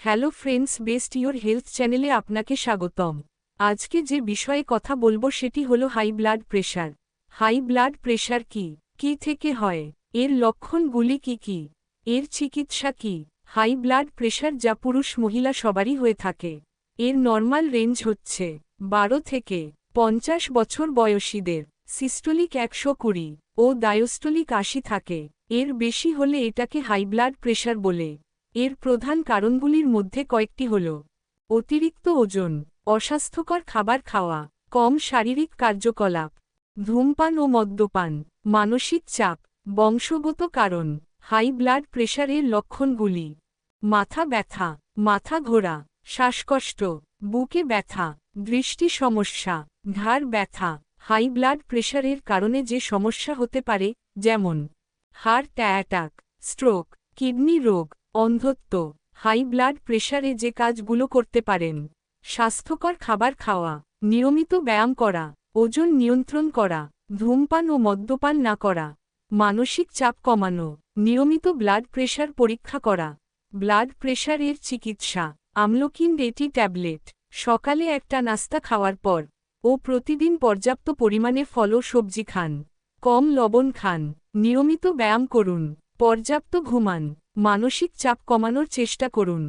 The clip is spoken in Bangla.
Hello friends, best your health চ্যানেলে আপনাকে স্বাগতম। আজকে যে বিষয়ে কথা বলব সেটি হলো high blood pressure high blood pressure কি? কি থেকে হয়? এর লক্ষণগুলি কি কি? এর চিকিৎসা কি? হাই ব্লাড প্রেশার যা পুরুষ মহিলা সবারই হয়ে থাকে। এর নর্মাল রেঞ্জ হচ্ছে বারো থেকে পঞ্চাশ বছর বয়সীদের। সিস্টোলিক একশো কুড়ি ও ডায়োস্টোলিক আশি থাকে। এর বেশি হলে এটাকে হাই ব্লাড প্রেশার বলে। এর প্রধান কারণগুলির মধ্যে কয়েকটি হল অতিরিক্ত ওজন, অস্বাস্থ্যকর খাবার খাওয়া, কম শারীরিক কার্যকলাপ, ধূমপান ও মদ্যপান, মানসিক চাপ, বংশগত কারণ, হাই ব্লাড প্রেশারের লক্ষণগুলি। মাথা ব্যথা, মাথা ঘোরা, শ্বাসকষ্ট, বুকে ব্যথা, দৃষ্টি সমস্যা, ঘাড় ব্যথা, হাই ব্লাড প্রেশারের কারণে যে সমস্যা হতে পারে, যেমন হার্ট অ্যাটাক, স্ট্রোক, কিডনি রোগ অন্ধত্ব, হাই ব্লাড প্রেশারে যে কাজগুলো করতে পারেন। স্বাস্থ্যকর খাবার খাওয়া, নিয়মিত ব্যায়াম করা, ওজন নিয়ন্ত্রণ করা, ধূমপান ও মদ্যপান না করা, মানসিক চাপ কমানো, নিয়মিত ব্লাড প্রেশার পরীক্ষা করা, ব্লাড প্রেশারের চিকিৎসা আমলকিন এটি ট্যাবলেট, সকালে একটা নাস্তা খাওয়ার পর, ও প্রতিদিন পর্যাপ্ত পরিমাণে ফল সবজি খান, কম লবণ খান, নিয়মিত ব্যায়াম করুন। পর্যাপ্ত ঘুমান মানসিক চাপ কমানোর চেষ্টা করুন।